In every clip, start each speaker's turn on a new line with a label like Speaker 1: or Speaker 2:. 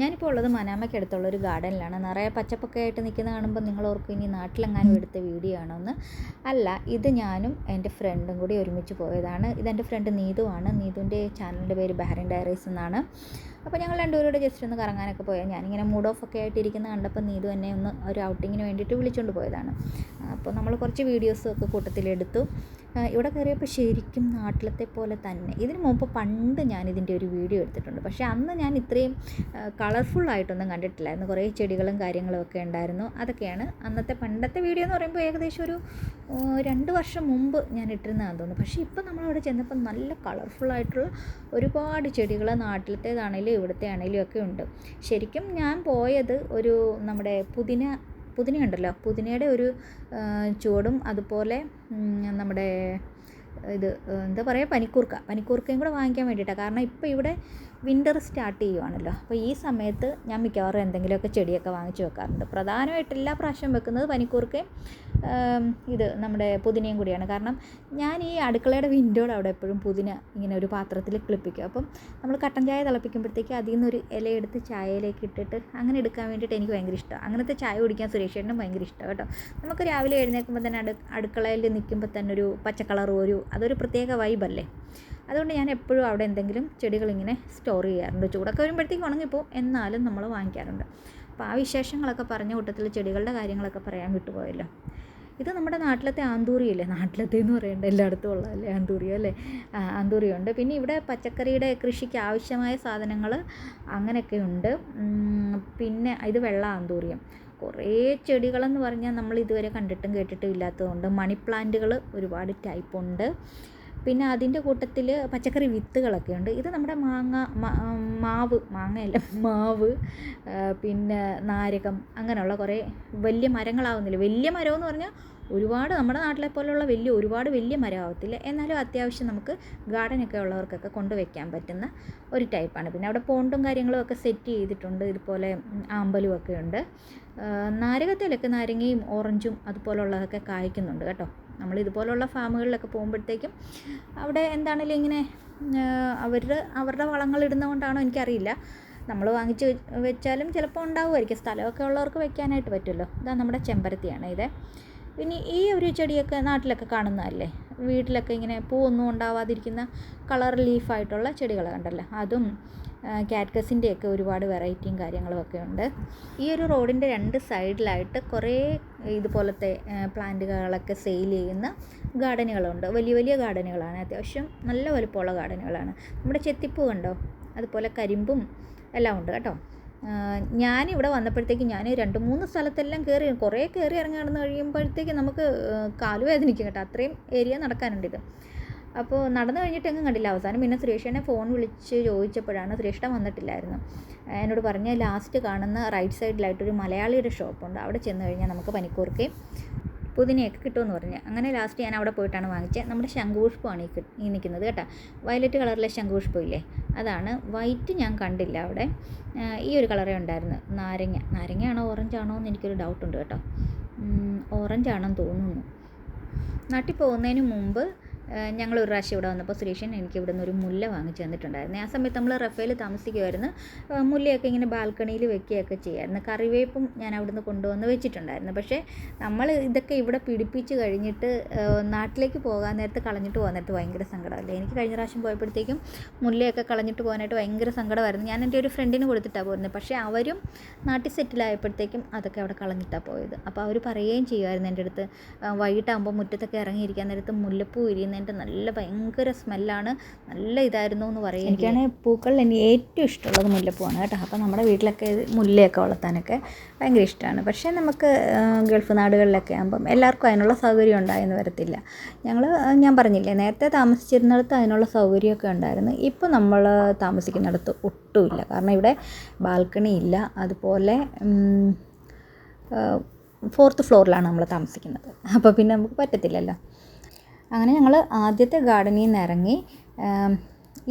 Speaker 1: ഞാനിപ്പോൾ ഉള്ളത് മനാമയ്ക്ക് അടുത്തുള്ള ഒരു ഗാർഡനിലാണ്. നിറയെ പച്ചപ്പൊക്കെ ആയിട്ട് നിൽക്കുന്ന കാണുമ്പോൾ നിങ്ങൾ ഓർക്കും ഇനി നാട്ടിലെങ്ങാനും എടുത്ത വീഡിയോ ആണോന്ന്. അല്ല ഇത് ഞാനും എന്റെ ഫ്രണ്ടും കൂടി ഒരുമിച്ച് പോയതാണ്. ഇതെന്റെ ഫ്രണ്ട് നീതുവാണ്. നീതുവിന്റെ ചാനലിന്റെ പേര് ബഹറിൻ ഡയറീസ് എന്നാണ്. അപ്പോൾ ഞങ്ങൾ രണ്ടുപേരോട് ജസ്റ്റ് ഒന്ന് കറങ്ങാനൊക്കെ പോയാൽ ഞാനിങ്ങനെ മൂഡ് ഓഫ് ഒക്കെ ആയിട്ട് ഇരിക്കുന്ന കണ്ടപ്പോൾ നീതു എന്നെ ഒന്ന് ഒരു ഔട്ടിങ്ങിന് വേണ്ടിയിട്ട് വിളിച്ചുകൊണ്ട് പോയതാണ്. അപ്പോൾ നമ്മൾ കുറച്ച് വീഡിയോസും ഒക്കെ കൂട്ടത്തിലെടുത്തു. ഇവിടെ കയറിയപ്പോൾ ശരിക്കും നാട്ടിലത്തെ പോലെ തന്നെ. ഇതിന് മുമ്പ് പണ്ട് ഞാൻ ഇതിന്റെ ഒരു വീഡിയോ എടുത്തിട്ടുണ്ട്. പക്ഷേ അന്ന് ഞാൻ ഇത്രയും കളർഫുൾ ആയിട്ടൊന്നും കണ്ടിട്ടില്ലായിരുന്നു. കുറേ ചെടികളും കാര്യങ്ങളും ഒക്കെ ഉണ്ടായിരുന്നു. അതൊക്കെയാണ് അന്നത്തെ പണ്ടത്തെ വീഡിയോ എന്ന് പറയുമ്പോൾ ഏകദേശം ഒരു രണ്ട് വർഷം മുമ്പ് ഞാൻ ഇട്ടിരുന്നതാണ് തോന്നുന്നു. പക്ഷേ ഇപ്പം നമ്മളവിടെ ചെന്നപ്പോൾ നല്ല കളർഫുൾ ആയിട്ടുള്ള ഒരുപാട് ചെടികൾ നാട്ടിലത്തേതാണേലും ഇവിടുത്തെ ആണെങ്കിലും ഒക്കെ ഉണ്ട്. ശരിക്കും ഞാൻ പോയത് ഒരു നമ്മുടെ പുതിന പുതിന ഉണ്ടല്ലോ? പുതിനയുടെ ഒരു ചുവടും അതുപോലെ നമ്മുടെ ഇത് എന്താ പറയുക പനിക്കൂർക്ക. പനിക്കൂർക്കയും കൂടെ വാങ്ങിക്കാൻ വേണ്ടിയിട്ടാണ് കാരണം ഇപ്പോൾ ഇവിടെ വിന്റർ സ്റ്റാർട്ട് ചെയ്യുവാണല്ലോ. അപ്പോൾ ഈ സമയത്ത് ഞാൻ മിക്കവാറും എന്തെങ്കിലുമൊക്കെ ചെടിയൊക്കെ വാങ്ങിച്ച് വെക്കാറുണ്ട്. പ്രധാനമായിട്ട് എല്ലാ പ്രാവശ്യം വെക്കുന്നത് പനിക്കൂർക്കയും ഇത് നമ്മുടെ പുതിനയും കൂടിയാണ്. കാരണം ഞാൻ ഈ അടുക്കളയുടെ വിൻഡോയുടെ അവിടെ എപ്പോഴും പുതിന ഇങ്ങനെ ഒരു പാത്രത്തിൽ ക്ലിപ്പിക്കും അപ്പം നമ്മൾ കട്ടൻ ചായ തിളപ്പിക്കുമ്പോഴത്തേക്ക് അതിൽ നിന്നൊരു ഇലയെടുത്ത് ചായയിലേക്ക് ഇട്ടിട്ട് അങ്ങനെ എടുക്കാൻ വേണ്ടിയിട്ട് എനിക്ക് ഭയങ്കര ഇഷ്ടമാണ്. അങ്ങനത്തെ ചായ കുടിക്കാൻ സുരേഷേട്ടനും ഭയങ്കര ഇഷ്ടമാണ് കേട്ടോ. നമുക്ക് രാവിലെ എഴുന്നേൽക്കുമ്പോൾ തന്നെ അടു അടുക്കളയിൽ നിൽക്കുമ്പോൾ തന്നെ ഒരു പച്ചക്കളർ ഒരു അതൊരു പ്രത്യേക വൈബല്ലേ അതുകൊണ്ട് ഞാൻ എപ്പോഴും അവിടെ എന്തെങ്കിലും ചെടികളിങ്ങനെ സ്റ്റോർ ചെയ്യാറുണ്ട്. ചൂടൊക്കെ വരുമ്പോഴത്തേക്ക് ഉണങ്ങിപ്പോൾ എന്നാലും നമ്മൾ വാങ്ങിക്കാറുണ്ട്. അപ്പോൾ ആ വിശേഷങ്ങളൊക്കെ പറഞ്ഞ കൂട്ടത്തിൽ ചെടികളുടെ കാര്യങ്ങളൊക്കെ പറയാൻ വിട്ടുപോയല്ലോ. ഇത് നമ്മുടെ നാട്ടിലത്തെ ആന്തൂറിയല്ലേ? നാട്ടിലത്തെ എന്ന് പറയേണ്ട എല്ലായിടത്തും ഉള്ളതല്ലേ ആന്തൂറി അല്ലേ? ആന്തൂറിയുണ്ട്. പിന്നെ ഇവിടെ പച്ചക്കറിയുടെ കൃഷിക്ക് ആവശ്യമായ സാധനങ്ങൾ അങ്ങനെയൊക്കെ ഉണ്ട്. പിന്നെ ഇത് വെള്ള ആന്തൂറിയം. കുറേ ചെടികളെന്ന് പറഞ്ഞാൽ നമ്മൾ ഇതുവരെ കണ്ടിട്ടും കേട്ടിട്ടും ഇല്ലാത്തതുകൊണ്ട് മണി പ്ലാന്റുകൾ ഒരുപാട് ടൈപ്പ് ഉണ്ട്. പിന്നെ അതിന്റെ കൂട്ടത്തിൽ പച്ചക്കറി വിത്തുകളൊക്കെ ഉണ്ട്. ഇത് നമ്മുടെ മാങ്ങ മാവ് മാങ്ങയല്ല മാവ് പിന്നെ നാരകം അങ്ങനെയുള്ള കുറേ വലിയ മരങ്ങളാവുന്നില്ല. വലിയ മരം എന്ന് പറഞ്ഞാൽ ഒരുപാട് നമ്മുടെ നാട്ടിലെ പോലുള്ള വലിയ ഒരുപാട് വലിയ മരമാവത്തില്ല. എന്നാലും അത്യാവശ്യം നമുക്ക് ഗാർഡനൊക്കെ ഉള്ളവർക്കൊക്കെ കൊണ്ടുവയ്ക്കാൻ പറ്റുന്ന ഒരു ടൈപ്പാണ്. പിന്നെ അവിടെ പോണ്ടും കാര്യങ്ങളും ഒക്കെ സെറ്റ് ചെയ്തിട്ടുണ്ട്. ഇതുപോലെ ആമ്പലും ഒക്കെ ഉണ്ട്. നാരകത്തിലൊക്കെ നാരങ്ങയും ഓറഞ്ചും അതുപോലുള്ളതൊക്കെ കായ്ക്കുന്നുണ്ട് കേട്ടോ. നമ്മൾ ഇതുപോലുള്ള ഫാമുകളിലൊക്കെ പോകുമ്പോഴത്തേക്കും അവിടെ എന്താണെങ്കിലും ഇങ്ങനെ അവർ അവരുടെ വളങ്ങൾ ഇടുന്നതുകൊണ്ടാണോ എനിക്കറിയില്ല. നമ്മൾ വാങ്ങിച്ച് വെച്ചാലും ചിലപ്പോൾ ഉണ്ടാവുമായിരിക്കും. സ്ഥലമൊക്കെ ഉള്ളവർക്ക് വെക്കാനായിട്ട് പറ്റുമല്ലോ. ഇതാ നമ്മുടെ ചെമ്പരത്തിയാണ് ഇത്. പിന്നെ ഈ ഒരു ചെടിയൊക്കെ നാട്ടിലൊക്കെ കാണുന്നതല്ലേ? വീട്ടിലൊക്കെ ഇങ്ങനെ പൂവൊന്നും ഉണ്ടാവാതിരിക്കുന്ന കളർ ലീഫായിട്ടുള്ള ചെടികൾ കണ്ടല്ലോ? അതും കാറ്റ്കസിന്റെയൊക്കെ ഒരുപാട് വെറൈറ്റിയും കാര്യങ്ങളും ഒക്കെ ഉണ്ട്. ഈ ഒരു റോഡിന്റെ രണ്ട് സൈഡിലായിട്ട് കുറേ ഇതുപോലത്തെ പ്ലാന്റുകളൊക്കെ സെയിൽ ചെയ്യുന്ന ഗാർഡനുകളുണ്ട്. വലിയ വലിയ ഗാർഡനുകളാണ്. അത്യാവശ്യം നല്ല വലുപ്പമുള്ള ഗാർഡനുകളാണ്. നമ്മുടെ ചെത്തിപ്പൂ കണ്ടോ? അതുപോലെ കരിമ്പും എല്ലാം ഉണ്ട് കേട്ടോ. ഞാനിവിടെ വന്നപ്പോഴത്തേക്ക് ഞാൻ രണ്ട് മൂന്ന് സ്ഥലത്തെല്ലാം കയറി കുറേ കയറി ഇറങ്ങി നടന്ന് കഴിയുമ്പോഴത്തേക്ക് നമുക്ക് കാലുവേദനിക്കും കാൽ വേദനിക്കും കേട്ടോ. അത്രയും ഏരിയ നടക്കാനുണ്ട് ഇത്. അപ്പോൾ നടന്നു കഴിഞ്ഞിട്ട് എങ്ങും കണ്ടില്ല. അവസാനം പിന്നെ സുരേഷനെ ഫോൺ വിളിച്ച് ചോദിച്ചപ്പോഴാണ് സുരേഷ്ഠ വന്നിട്ടില്ലായിരുന്നു. എന്നോട് പറഞ്ഞ ലാസ്റ്റ് കാണുന്ന റൈറ്റ് സൈഡിലായിട്ടൊരു മലയാളിയുടെ ഷോപ്പുണ്ട്. അവിടെ ചെന്ന് കഴിഞ്ഞാൽ നമുക്ക് പനിക്കൂർക്കയും പുതിനയൊക്കെ കിട്ടുമെന്ന് പറഞ്ഞു. അങ്ങനെ ലാസ്റ്റ് ഞാൻ അവിടെ പോയിട്ടാണ് വാങ്ങിച്ചത്. നമ്മുടെ ശംഖുപുഷ്പമാണ് ഈ ഈ നിൽക്കുന്നത് കേട്ടോ. വയലറ്റ് കളറിലെ ശംഖുപുഷ്പം ഇല്ലേ? അതാണ്. വൈറ്റ് ഞാൻ കണ്ടില്ല അവിടെ. ഈ ഒരു കളറേ ഉണ്ടായിരുന്നു. നാരങ്ങ. നാരങ്ങയാണോ ഓറഞ്ച് ആണോ എന്ന് എനിക്കൊരു ഡൗട്ടുണ്ട് കേട്ടോ. ഓറഞ്ച് ആണെന്ന് തോന്നുന്നു. നാട്ടിൽ പോകുന്നതിന് മുമ്പ് ഞങ്ങൾ ഒരു പ്രാവശ്യം ഇവിടെ വന്നപ്പോൾ സുരേഷൻ എനിക്ക് ഇവിടെ നിന്ന് ഒരു മുല്ല വാങ്ങിച്ചു തന്നിട്ടുണ്ടായിരുന്നു. ആ സമയത്ത് നമ്മൾ റഫേൽ താമസിക്കുമായിരുന്നു മുല്ലയൊക്കെ ഇങ്ങനെ ബാൽക്കണിയിൽ വെക്കുകയൊക്കെ ചെയ്യായിരുന്നു. കറിവേപ്പും ഞാൻ അവിടുന്ന് കൊണ്ടുവന്ന് വെച്ചിട്ടുണ്ടായിരുന്നു. പക്ഷേ നമ്മൾ ഇതൊക്കെ ഇവിടെ പിടിപ്പിച്ച് കഴിഞ്ഞിട്ട് നാട്ടിലേക്ക് പോകാൻ നേരത്ത് കളഞ്ഞിട്ട് പോകാൻ നേരത്ത് ഭയങ്കര സങ്കടമല്ലേ? എനിക്ക് കഴിഞ്ഞ പ്രാവശ്യം പോയപ്പോഴത്തേക്കും മുല്ലയൊക്കെ കളഞ്ഞിട്ട് പോകാനായിട്ട് ഭയങ്കര സങ്കടമായിരുന്നു. ഞാൻ എന്റെ ഒരു ഫ്രണ്ടിന് കൊടുത്തിട്ടാണ് പോരുന്നത്. പക്ഷേ അവരും നാട്ടിൽ സെറ്റിലായപ്പോഴത്തേക്കും അതൊക്കെ അവിടെ കളഞ്ഞിട്ടാണ് പോയത്. അപ്പോൾ അവർ പറയുകയും ചെയ്യുമായിരുന്നു എന്റെ അടുത്ത് വൈകിട്ടാകുമ്പോൾ മുറ്റത്തൊക്കെ ഇറങ്ങിയിരിക്കാൻ നേരത്ത് മുല്ലപ്പൂ ഇരിയുന്നതിന്റെ നല്ല ഭയങ്കര സ്മെല്ലാണ്. നല്ല ഇതായിരുന്നു എന്ന് പറയും എനിക്കാണ് പൂക്കളിൽ എനിക്ക് ഏറ്റവും ഇഷ്ടമുള്ളത് മുല്ലപ്പൂവാണ് കേട്ടോ. അപ്പോൾ നമ്മുടെ വീട്ടിലൊക്കെ മുല്ലയൊക്കെ വളർത്താനൊക്കെ ഭയങ്കര ഇഷ്ടമാണ്. പക്ഷേ നമുക്ക് ഗൾഫ് നാടുകളിലൊക്കെ ആകുമ്പം എല്ലാവർക്കും അതിനുള്ള സൗകര്യം ഉണ്ടായെന്ന് വരത്തില്ല. ഞങ്ങൾ ഞാൻ പറഞ്ഞില്ലേ നേരത്തെ താമസിച്ചിരുന്നിടത്ത് അതിനുള്ള സൗകര്യമൊക്കെ ഉണ്ടായിരുന്നു. ഇപ്പോൾ നമ്മൾ താമസിക്കുന്നിടത്ത് ഒട്ടുമില്ല. കാരണം ഇവിടെ ബാൽക്കണി ഇല്ല. അതുപോലെ ഫോർത്ത് ഫ്ലോറിലാണ് നമ്മൾ താമസിക്കുന്നത്. അപ്പോൾ പിന്നെ നമുക്ക് പറ്റത്തില്ലല്ലോ. അങ്ങനെ ഞങ്ങൾ ആദ്യത്തെ ഗാർഡനിൽ നിന്ന് ഇറങ്ങി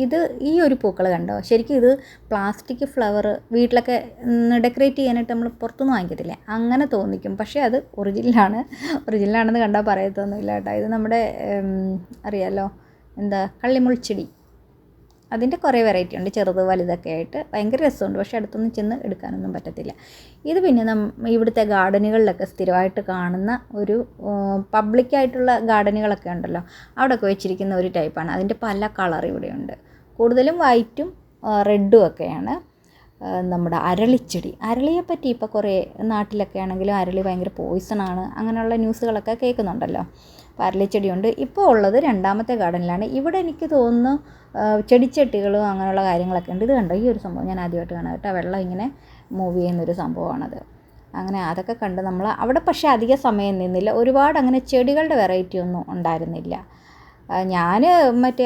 Speaker 1: ഇത് ഈ ഒരു പൂക്കൾ കണ്ടോ? ശരിക്കും ഇത് പ്ലാസ്റ്റിക് ഫ്ലവർ വീട്ടിലൊക്കെ ഡെക്കറേറ്റ് ചെയ്യാനായിട്ട് നമ്മൾ പുറത്തുനിന്ന് വാങ്ങിക്കത്തില്ലേ? അങ്ങനെ തോന്നിക്കും. പക്ഷേ അത് ഒറിജിനലാണ് ഒറിജിനലാണെന്ന് കണ്ടാൽ പറയത്തൊന്നുമില്ല കേട്ടോ. ഇത് നമ്മുടെ അറിയാലോ എന്താ കള്ളിമുൾച്ചെടി അതിന്റെ കുറേ വെറൈറ്റി ഉണ്ട്. ചെറുത് വലുതൊക്കെ ആയിട്ട് ഭയങ്കര രസമുണ്ട്. പക്ഷേ അടുത്തൊന്നും ചെന്ന് എടുക്കാനൊന്നും പറ്റത്തില്ല. ഇത് പിന്നെ നം ഇവിടുത്തെ ഗാർഡനുകളിലൊക്കെ സ്ഥിരമായിട്ട് കാണുന്ന ഒരു പബ്ലിക്കായിട്ടുള്ള ഗാർഡനുകളൊക്കെ ഉണ്ടല്ലോ. അവിടെയൊക്കെ വെച്ചിരിക്കുന്ന ഒരു ടൈപ്പാണ് അതിന്റെ പല കളർ ഇവിടെയുണ്ട്. കൂടുതലും വൈറ്റും റെഡും ഒക്കെയാണ്. നമ്മുടെ അരളിച്ചെടി. അരളിയെപ്പറ്റി ഇപ്പോൾ കുറേ നാട്ടിലൊക്കെ ആണെങ്കിലും അരളി ഭയങ്കര പോയിസണാണ് അങ്ങനെയുള്ള ന്യൂസുകളൊക്കെ കേൾക്കുന്നുണ്ടല്ലോ. അപ്പോൾ അരളിച്ചെടിയുണ്ട്. ഇപ്പോൾ ഉള്ളത് രണ്ടാമത്തെ ഗാർഡനിലാണ് ഇവിടെ എനിക്ക് തോന്നുന്നു ചെടിച്ചട്ടികളും അങ്ങനെയുള്ള കാര്യങ്ങളൊക്കെ ഉണ്ട്. ഇത് കണ്ടോ? ഈ ഒരു സംഭവം ഞാൻ ആദ്യമായിട്ട് കാണാം കേട്ടോ. വെള്ളം ഇങ്ങനെ മൂവ് ചെയ്യുന്നൊരു സംഭവമാണത്. അങ്ങനെ അതൊക്കെ കണ്ട് നമ്മൾ അവിടെ പക്ഷേ അധിക സമയം നിന്നില്ല. ഒരുപാട് അങ്ങനെ ചെടികളുടെ വെറൈറ്റി ഒന്നും ഉണ്ടായിരുന്നില്ല. ഞാൻ മറ്റേ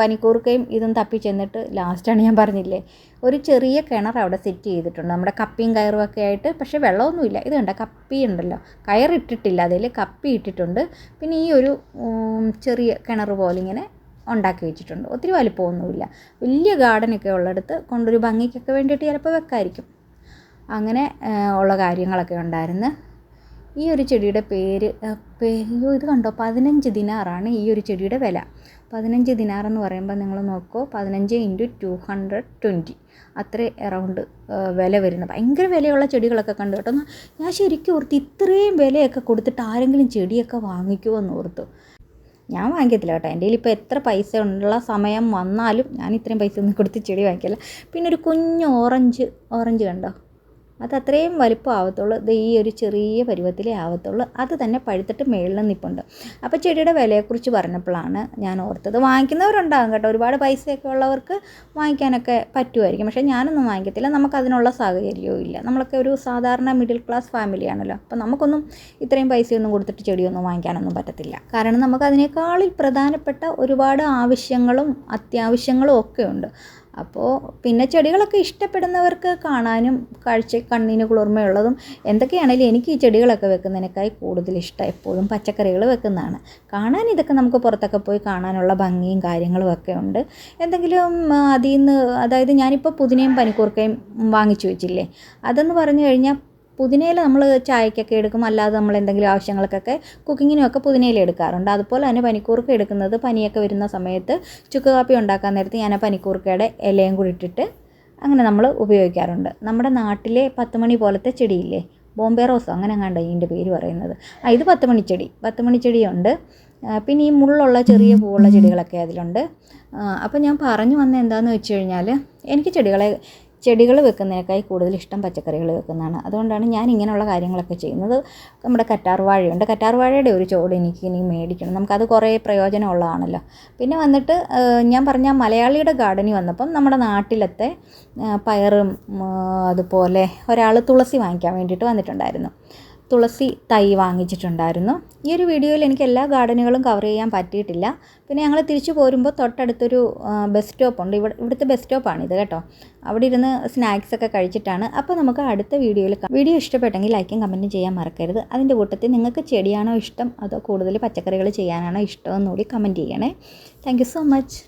Speaker 1: പനിക്കൂർക്കയും ഇതും തപ്പി ചെന്നിട്ട് ലാസ്റ്റാണ് ഞാൻ പറഞ്ഞില്ലേ? ഒരു ചെറിയ കിണർ അവിടെ സെറ്റ് ചെയ്തിട്ടുണ്ട്. നമ്മുടെ കപ്പിയും കയറും ഒക്കെ ആയിട്ട് പക്ഷേ വെള്ളമൊന്നുമില്ല. ഇത് കണ്ട? കപ്പി ഉണ്ടല്ലോ. കയറിട്ടിട്ടില്ല. അതിൽ കപ്പി ഇട്ടിട്ടുണ്ട്. പിന്നെ ഈ ഒരു ചെറിയ കിണർ പോലെ ഇങ്ങനെ ഉണ്ടാക്കി വെച്ചിട്ടുണ്ട്. ഒത്തിരി വലിപ്പമൊന്നുമില്ല. വലിയ ഗാർഡനൊക്കെ ഉള്ളിടത്ത് കൊണ്ടൊരു ഭംഗിക്കൊക്കെ വേണ്ടിയിട്ട് ചിലപ്പോൾ വെക്കായിരിക്കും. അങ്ങനെ ഉള്ള കാര്യങ്ങളൊക്കെ ഉണ്ടായിരുന്നു. ഈ ഒരു ചെടിയുടെ പേര് അയ്യോ ഇത് കണ്ടോ? പതിനഞ്ച് ദിനാറാണ് ഈ ഒരു ചെടിയുടെ വില. പതിനഞ്ച് ദിനാർ എന്ന് പറയുമ്പോൾ നിങ്ങൾ നോക്കൂ പതിനഞ്ച് ഇന്റു ടു ഹൺഡ്രഡ് ട്വന്റി. അത്ര എറൗണ്ട് വില വരുന്നത്. ഭയങ്കര വിലയുള്ള ചെടികളൊക്കെ കണ്ടു കേട്ടോ. ഞാൻ ശരിക്കും ഓർത്ത് ഇത്രയും വിലയൊക്കെ കൊടുത്തിട്ട് ആരെങ്കിലും ചെടിയൊക്കെ വാങ്ങിക്കുമോ എന്ന് ഓർത്തു. ഞാൻ വാങ്ങിക്കത്തില്ല കേട്ടോ. എന്റെ ഇപ്പോൾ എത്ര പൈസ ഉള്ള സമയം വന്നാലും ഞാൻ ഇത്രയും പൈസ ഒന്നും കൊടുത്ത് ചെടി വാങ്ങിക്കില്ല. പിന്നെ ഒരു കുഞ്ഞ് ഓറഞ്ച് ഓറഞ്ച് കണ്ടോ? അത് അത്രയും വലിപ്പം ആവത്തുള്ളൂ ഇത് ഈ ഒരു ചെറിയ പരുവത്തിലേ ആവത്തുള്ളൂ. അത് തന്നെ പഴുത്തിട്ട് മേളിൽ നിൽപ്പുണ്ട് അപ്പോൾ ചെടിയുടെ വിലയെക്കുറിച്ച് പറഞ്ഞപ്പോഴാണ് ഞാൻ ഓർത്തത്. വാങ്ങിക്കുന്നവരുണ്ടാകും കേട്ടോ. ഒരുപാട് പൈസയൊക്കെ ഉള്ളവർക്ക് വാങ്ങിക്കാനൊക്കെ പറ്റുമായിരിക്കും. പക്ഷേ ഞാനൊന്നും വാങ്ങിക്കത്തില്ല. നമുക്ക് അതിനുള്ള സാഹചര്യവും ഇല്ല. നമ്മളൊക്കെ ഒരു സാധാരണ മിഡിൽ ക്ലാസ് ഫാമിലിയാണല്ലോ അപ്പോൾ നമുക്കൊന്നും ഇത്രയും പൈസയൊന്നും കൊടുത്തിട്ട് ചെടിയൊന്നും വാങ്ങിക്കാനൊന്നും പറ്റത്തില്ല. കാരണം നമുക്ക് അതിനേക്കാളിൽ പ്രധാനപ്പെട്ട ഒരുപാട് ആവശ്യങ്ങളും അത്യാവശ്യങ്ങളും ഒക്കെ ഉണ്ട്. അപ്പോൾ പിന്നെ ചെടികളൊക്കെ ഇഷ്ടപ്പെടുന്നവർക്ക് കാണാനും കാഴ്ച കണ്ണിന് കുളിർമയുള്ളതും എന്തൊക്കെയാണെങ്കിലും എനിക്ക് ഈ ചെടികളൊക്കെ വെക്കുന്നതിനേക്കായി കൂടുതൽ ഇഷ്ടം എപ്പോഴും പച്ചക്കറികൾ വെക്കുന്നതാണ്. കാണാൻ ഇതൊക്കെ നമുക്ക് പുറത്തൊക്കെ പോയി കാണാനുള്ള ഭംഗിയും കാര്യങ്ങളും ഒക്കെ ഉണ്ട്. എന്തെങ്കിലും അതിൽ നിന്ന് അതായത് ഞാനിപ്പോൾ പുതിനയും പനിക്കൂർക്കയും വാങ്ങിച്ചു വെച്ചില്ലേ? അതെന്ന് പറഞ്ഞു കഴിഞ്ഞാൽ പുതിനയില നമ്മൾ ചായക്കൊക്കെ എടുക്കും. അല്ലാതെ നമ്മൾ എന്തെങ്കിലും ആവശ്യങ്ങൾക്കൊക്കെ കുക്കിങ്ങിനുമൊക്കെ പുതിനയില എടുക്കാറുണ്ട്. അതുപോലെ തന്നെ പനിക്കൂർക്ക എടുക്കുന്നത് പനിയൊക്കെ വരുന്ന സമയത്ത് ചുക്ക് കാപ്പി ഉണ്ടാക്കാൻ നേരത്ത് ഞാൻ ആ പനിക്കൂർക്കയുടെ ഇലയും കൂടി ഇട്ടിട്ട് അങ്ങനെ നമ്മൾ ഉപയോഗിക്കാറുണ്ട്. നമ്മുടെ നാട്ടിലെ പത്ത് മണി പോലത്തെ ചെടിയില്ലേ? ബോംബെ റോസോ? അങ്ങനെ കണ്ട ഇതിന്റെ പേര് പറയുന്നത്. ആ ഇത് പത്ത് മണിച്ചെടി പത്ത് മണിച്ചെടിയുണ്ട് പിന്നെ ഈ മുള്ളുള്ള ചെറിയ പൂവുള്ള ചെടികളൊക്കെ അതിലുണ്ട്. അപ്പോൾ ഞാൻ പറഞ്ഞു വന്ന എന്താണെന്ന് വെച്ച് കഴിഞ്ഞാൽ എനിക്ക് ചെടികളെ ചെടികൾ വെക്കുന്നതിനേക്കായി കൂടുതൽ ഇഷ്ടം പച്ചക്കറികൾ വെക്കുന്നതാണ്. അതുകൊണ്ടാണ് ഞാൻ ഇങ്ങനെയുള്ള കാര്യങ്ങളൊക്കെ ചെയ്യുന്നത്. നമ്മുടെ കറ്റാർ വാഴയുണ്ട്. കറ്റാർ വാഴയുടെ ഒരു ചോട് എനിക്ക് ഇനി മേടിക്കണം. നമുക്കത് കുറേ പ്രയോജനമുള്ളതാണല്ലോ. പിന്നെ വന്നിട്ട് ഞാൻ പറഞ്ഞ മലയാളിയുടെ ഗാർഡനിൽ വന്നപ്പം നമ്മുടെ നാട്ടിലത്തെ പയറും അതുപോലെ ഒരാൾ തുളസി വാങ്ങിക്കാൻ വേണ്ടിയിട്ട് വന്നിട്ടുണ്ടായിരുന്നു. തുളസി തൈ വാങ്ങിച്ചിട്ടുണ്ടായിരുന്നു. ഈ ഒരു വീഡിയോയിൽ എനിക്ക് എല്ലാ ഗാർഡനുകളും കവർ ചെയ്യാൻ പറ്റിയിട്ടില്ല. പിന്നെ ഞങ്ങൾ തിരിച്ചു പോരുമ്പോൾ തൊട്ടടുത്തൊരു ബസ് സ്റ്റോപ്പ് ഉണ്ട്. ഇവിടെ ഇവിടുത്തെ ബസ് ഇത് കേട്ടോ. അവിടെ ഇരുന്ന് സ്നാക്സ് ഒക്കെ കഴിച്ചിട്ടാണ്. അപ്പോൾ നമുക്ക് അടുത്ത വീഡിയോയിൽ വീഡിയോ ഇഷ്ടപ്പെട്ടെങ്കിൽ ലൈക്കും കമന്റും ചെയ്യാൻ മറക്കരുത്. അതിന്റെ കൂട്ടത്തിൽ നിങ്ങൾക്ക് ചെടിയാണോ ഇഷ്ടം? അതോ കൂടുതൽ പച്ചക്കറികൾ ചെയ്യാനാണോ ഇഷ്ടം എന്നുകൂടി കമന്റ് ചെയ്യണേ. Thank so much